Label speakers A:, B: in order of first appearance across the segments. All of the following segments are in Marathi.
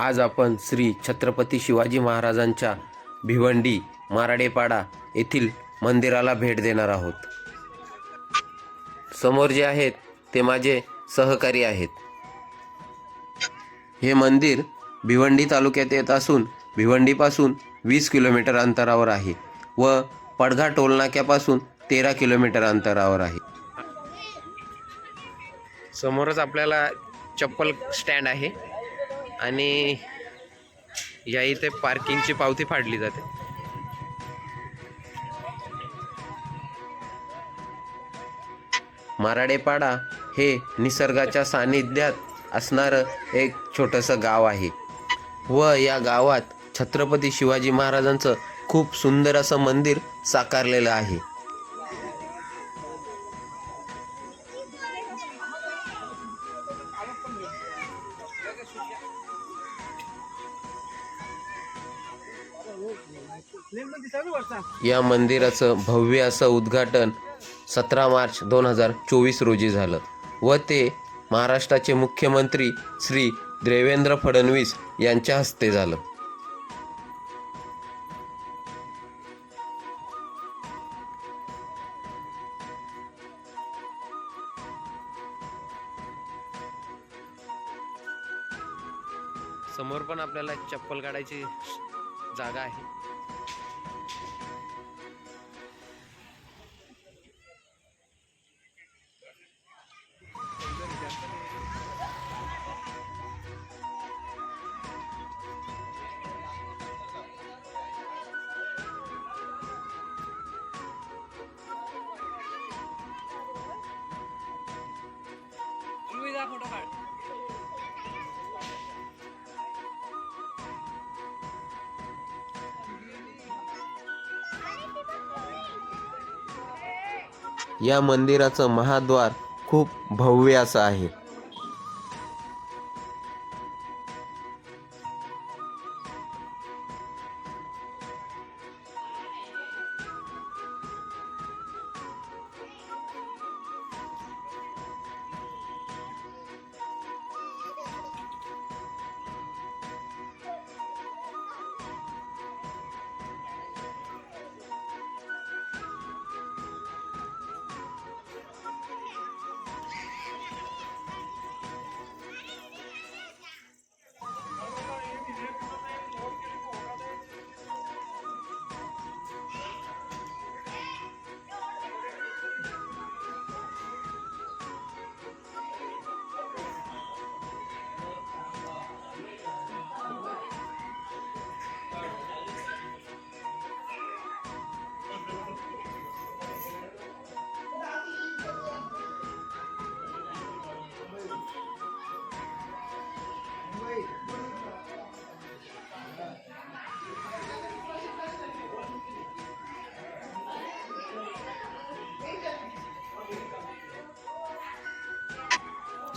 A: आज आपण श्री छत्रपती शिवाजी महाराजांच्या भिवंडी माराडेपाडा येथील मंदिराला भेट देणार आहोत. समोर जे आहेत ते माझे सहकारी आहेत. हे मंदिर भिवंडी तालुक्यात येत असून भिवंडीपासून वीस किलोमीटर अंतरावर आहे व पडघा टोलनाक्यापासून तेरा किलोमीटर अंतरावर आहे. समोरच आपल्याला चप्पल स्टँड आहे. आणि या इथे पार्किंगची पावती फाडली जाते. माराडेपाडा हे निसर्गाच्या सानिध्यात असणारं एक छोटंसं गाव आहे. व या गावात छत्रपती शिवाजी महाराजांचं खूप सुंदर असं मंदिर साकारलेलं आहे. या मंदिराचं भव्य असं उद्घाटन सतरा मार्च दोन हजार चोवीस रोजी झालं व ते महाराष्ट्राचे मुख्यमंत्री श्री देवेंद्र फडणवीस यांच्या हस्ते झालं. समोर पण आपल्याला चप्पल काढायची जागा आहे. या मंदिराचं महाद्वार खूप भव्य असं आहे.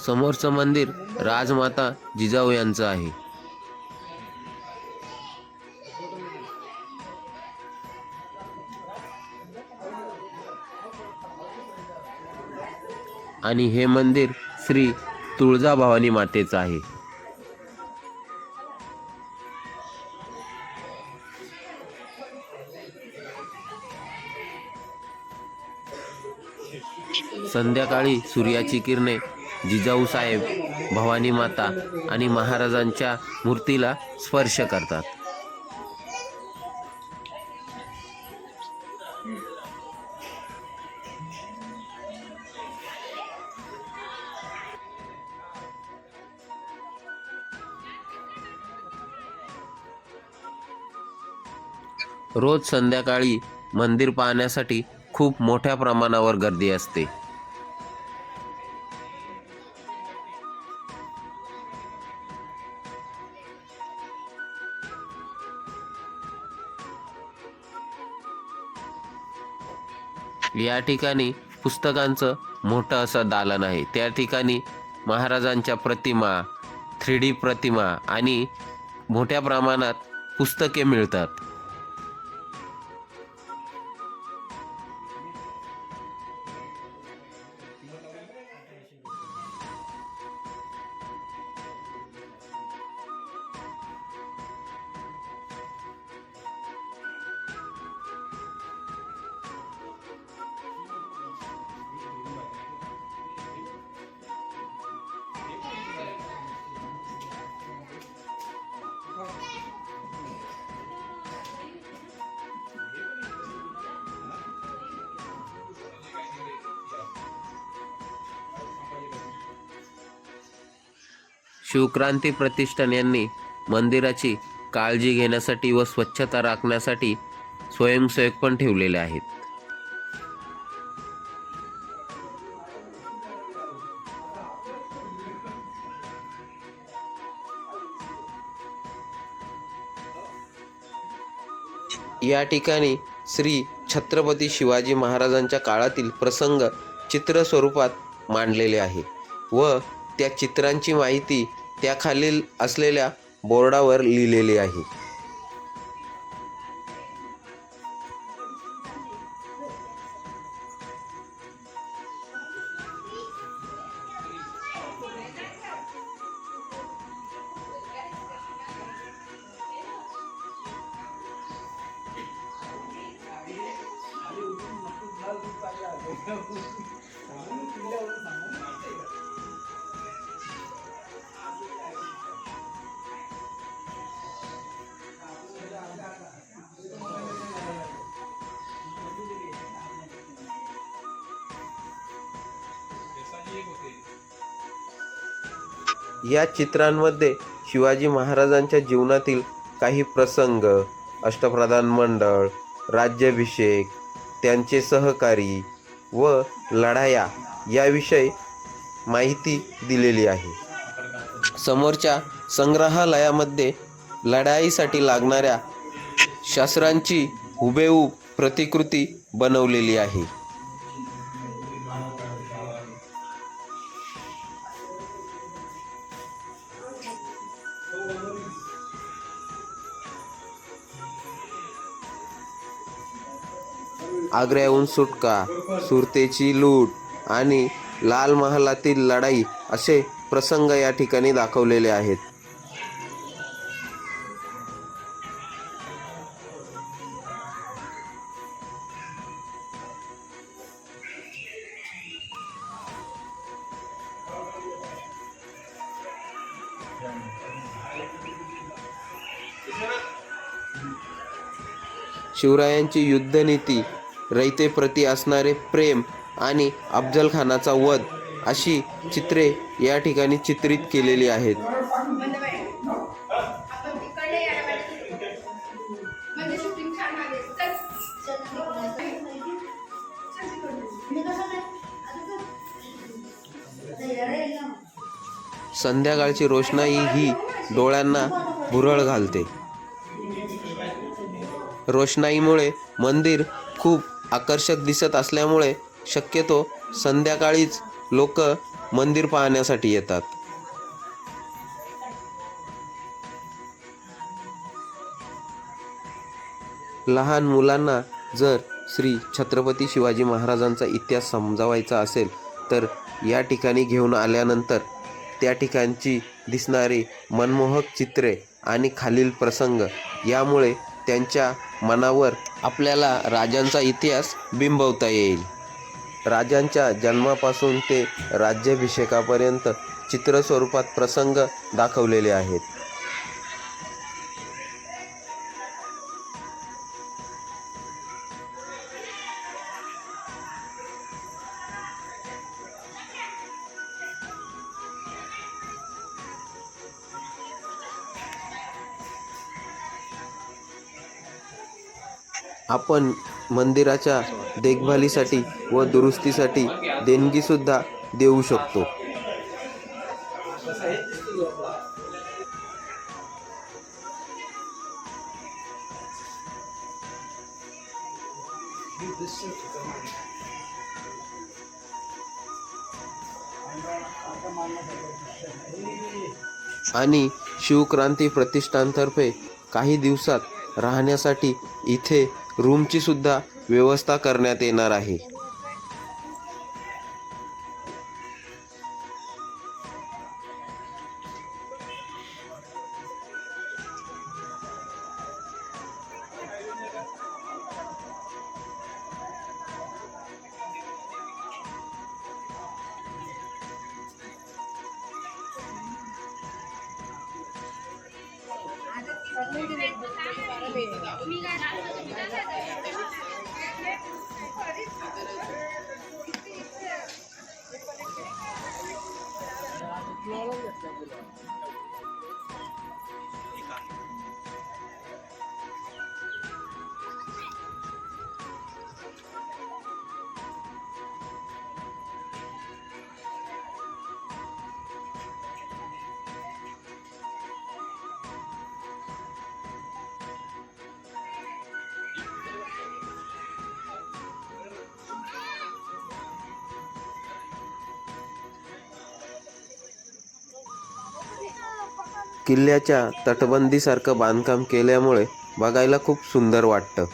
A: समोरचं मंदिर राजमाता जिजाऊ यांचं आहे. आणि हे मंदिर श्री तुळजाभवानी मातेचं आहे. संध्याकाळी सूर्याची किरणे जिजाऊ साहेब भवानी माता आणि महाराजांच्या मूर्तीला स्पर्श करतात. रोज संध्याकाळी मंदिर पाहण्यासाठी खूप मोठ्या प्रमाणावर गर्दी असते. या ठिकाणी पुस्तकांचं मोठं असं दालन आहे. त्या ठिकाणी महाराजांच्या प्रतिमा थ्री डी प्रतिमा आणि मोठ्या प्रमाणात पुस्तके मिळतात. शिवक्रांती प्रतिष्ठान यांनी मंदिराची काळजी घेण्यासाठी व स्वच्छता राखण्यासाठी स्वयंसेवक पण ठेवलेले आहेत. या ठिकाणी श्री छत्रपती शिवाजी महाराजांच्या काळातील प्रसंग चित्र स्वरूपात मांडलेले आहे व त्या चित्रांची माहिती त्याखालील असलेल्या बोर्डावर लिहिलेली आहे. या चित्रांमध्ये शिवाजी महाराजांच्या जीवनातील काही प्रसंग अष्टप्रधान मंडळ राज्याभिषेक त्यांचे सहकारी व लढाया याविषयी माहिती दिलेली आहे. समोरच्या संग्रहालयामध्ये लढाईसाठी लागणाऱ्या शस्त्रांची हुबेहूब प्रतिकृती बनवलेली आहे. आग्र्याहून सुटका सुरतेची लूट आणि लाल महालातील लढाई असे प्रसंग या ठिकाणी दाखवलेले आहेत. शिवरायांची युद्धनीती रयतेप्रती असणारे प्रेम आणि अफजलखानाचा वध अशी चित्रे या ठिकाणी चित्रित केलेली आहेत. संध्याकाळची रोषणाई ही डोळ्यांना भुरळ घालते. रोषणाईमुळे मंदिर खूप आकर्षक दिसत असल्यामुळे शक्यतो संध्याकाळीच लोक मंदिर पाहण्यासाठी येतात. लहान मुलांना जर श्री छत्रपती शिवाजी महाराजांचा इतिहास समजावायचा असेल तर या ठिकाणी घेऊन आल्यानंतर त्या ठिकाणची दिसणारी मनमोहक चित्रे आणि खालील प्रसंग यामुळे त्यांच्या मनावर आपल्याला राजांचा इतिहास बिंबवता येईल. राजांच्या जन्मापासून ते राज्याभिषेकापर्यंत चित्र स्वरूपात प्रसंग दाखवलेले आहेत. आपण मंदिराच्या देखभालीसाठी व दुरुस्तीसाठी देणगीसुद्धा देऊ शकतो. आणि शिवक्रांती प्रतिष्ठानतर्फे काही दिवसात राहण्यासाठी इथे रूमची सुद्धा व्यवस्था करण्यात येणार आहे. 那个，你干？किल्ल्याच्या तटबंदीसारखं बांधकाम केल्यामुळे बघायला खूप सुंदर वाटतं.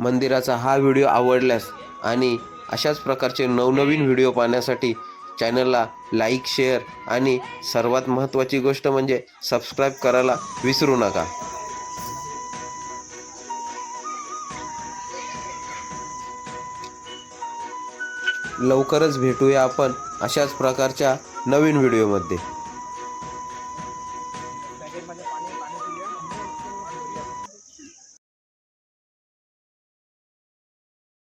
A: मंदिराचा हा व्हिडिओ आवडल्यास आणि अशाच प्रकारचे नवनवीन व्हिडिओ पाहण्यासाठी चॅनलला लाईक शेअर आणि सर्वात महत्त्वाची गोष्ट म्हणजे सबस्क्राईब करायला विसरू नका. लवकरच भेटूया आपण अशाच प्रकारच्या नवीन व्हिडिओमध्ये.